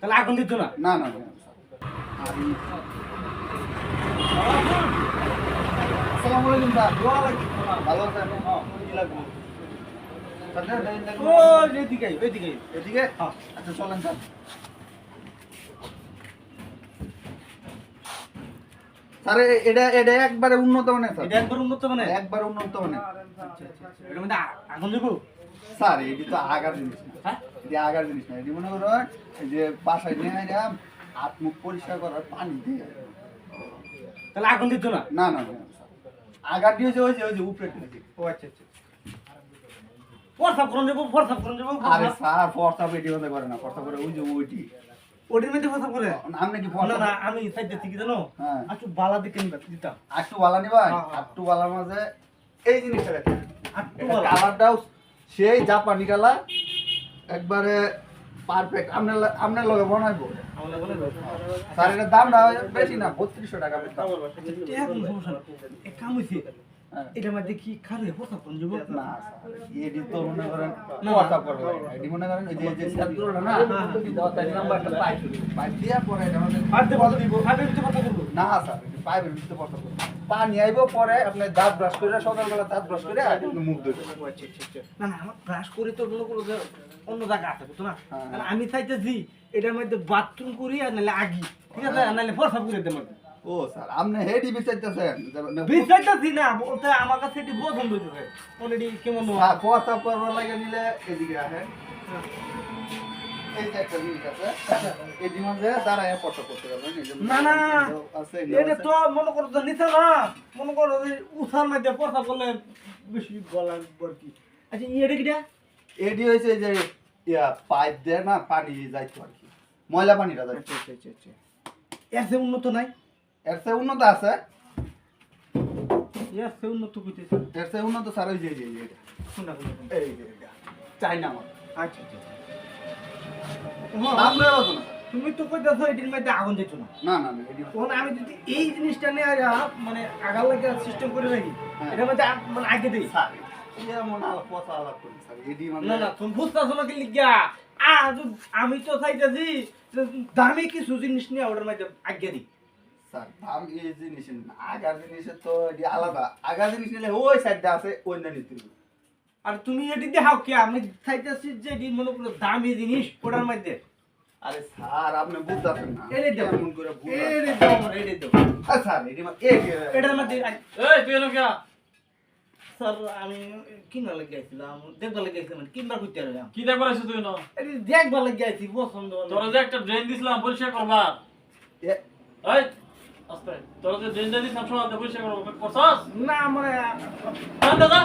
তাহলে আগুন দিত না? না না। ও এদিকে এদিকে এদিকে। আচ্ছা চলেন স্যার। স্যার এটা এটা একবারে উন্নত মানের স্যার। এটা একবার উন্নত মানে একবারে উন্নত মানের। এটার মধ্যে আগুন দেবো স্যার এটি তো আগার জিনিস হ্যাঁ? এটি আগার জিনিস না। এটি মনে করো যে বাসায় নিয়ে হাত মুখ পরিষ্কার করার পানি দিয়ে তাহলে আগুন দিত না? না না আগার দিয়ে যে ওই যে ওই যে উপরে ও আচ্ছা আচ্ছা। ফর্সাপ করুন যাব ফর্সাপ করুন যাব। আরে স্যার ফর্সা পেটি হতে পারে না। ফর্সা করে ওই যে ওইটি। ওটির মধ্যে ফর্সাপ করে আপনি কি না না আমি সাইডে থেকে জানো? হ্যাঁ। একটু বালা দিকে নিবা দিতাম একটু বালা নিবা? হ্যাঁ, হ্যাঁ। একটু বালার মাঝে এই জিনিসটা দেখেন একটু কালারটাও সেই জাপানি কালার একবারে পারফেক্ট আপনার আপনার লগে বানাইবো? স্যার এটার দামটা বেশি না বত্রিশশো টাকা দাম। না। এক কাম। এটার মধ্যে কি যাব না এডি তো মনে করেন করবে। এডি মনে করেন ওই যে যে না হ্যাঁ। এই দশটা নাম্বারটা পাইপ পাইপ দিয়া পরে এটা আমাদের বল দিব। কথা বলব? না স্যার ভিতরে পড়তে পানি আইবো পরে আপনি দাঁত ব্রাশ করে সকালবেলা দাঁত ব্রাশ করে আর মুখ ধুবে না না আমার ব্রাশ করে তো অন্য জায়গা আছে বুঝছ না? হ্যাঁ। আমি চাইতেছি এটার মধ্যে বাথরুম করি আর নাহলে আগি ঠিক আছে? আর নাহলে ফর্সাপ করে দেবো। ও স্যার আপনি হেডি বিচাইতেছেন বিশ্বাসটা না বলতে আমার কাছে এটি পছন্দ হইতেছে। অলরেডি কেমন হ্যাঁ WhatsApp করবার লাগে নিলে এদিকে আসেন। না, না। এটা তো মনে করো নিচে না মনে করো যে উঠার মধ্যে পড়তা করলে বেশি গলা বরকি আচ্ছা কিটা? এডি হয়েছে যে ইয়া পাইপ দিয়ে না পানি যাইতো আর কি। ময়লা পানিটা যাইতো। এর সে উন্নত নাই? এর চেয়ে উন্নত আছে? এর সে উন্নত কইতেছে। এর চেয়ে উন্নত স্যার ওই যে এই যে- এটা। কোনটা কোনটা এই যে এটা। চাইনা মাল আচ্ছা আচ্ছা দাম লয়ে তুমি তো কইতেছো এটির মধ্যে আগুন দিচ্ছ না। না না না তখন আমি যদি এই জিনিসটা নিয়ে মানে লাগে সিস্টেম করে রাখি। এটার মধ্যে আগে দিই। স্যার আমি তো চাইতেছি দামি কিছু জিনিস নিয়ে মধ্যে আগে দিই। দাম এই জিনিস আগার জিনিসের তো আলাদা। আগার জিনিস নিলে ওই সাইডটা আছে ওই না নিতে আর তুমি এটি দেখাও কি? আমি চাইতেছি যে এটি মনে করো দামি জিনিস ওটার মধ্যে। আরে স্যার আপনি বুঝতেছেন না। দাও। করে দাও দাও। স্যার এটার মধ্যে এই তুই স্যার আমি দেখবার কিনবার করতে আর কি দেখবার আছিস তুই ন দেখবার পছন্দ হলো। তোরা যে একটা ড্রেন দিছিলাম পরিষ্কার করবার। এই পরিষ্কার করব করছস? না মানে দাদা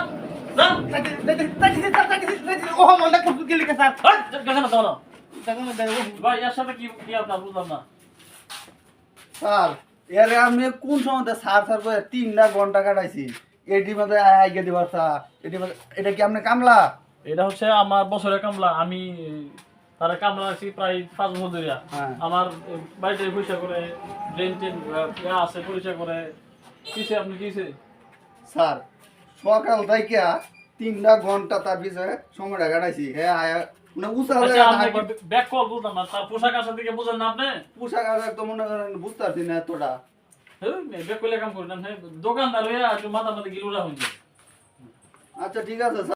আমি কোন সময় সার সার করে তিনটা ঘণ্টা কাটাইছি। এটি মধ্যে আগে দিবার এটা কি আপনি কামলা? এটা হচ্ছে আমার বছরের কামলা। আমি তারা কামলা আছি প্রায় পাঁচ বছর ধরে হ্যাঁ। আমার বাড়িতে পয়সা করে ড্রেন টেন আছে পয়সা করে। কিসে আপনি কিসে? স্যার সকাল থেকে তিনটা ঘণ্টা তার পিছনে সময়টা কাটাইছি। হ্যাঁ আয়া মানে আচ্ছা আপনি ব্যাক কল বুঝলাম না। তার পোশাক আশাক দিকে বুঝেন না আপনি? পোশাক আশাক তো মনে করেন বুঝতে পারছি না এতটা। ব্যাক করলে কাম করেন দোকানদার মাথা মাথা গিলুরা হয়েছে আচ্ছা ঠিক আছে স্যার।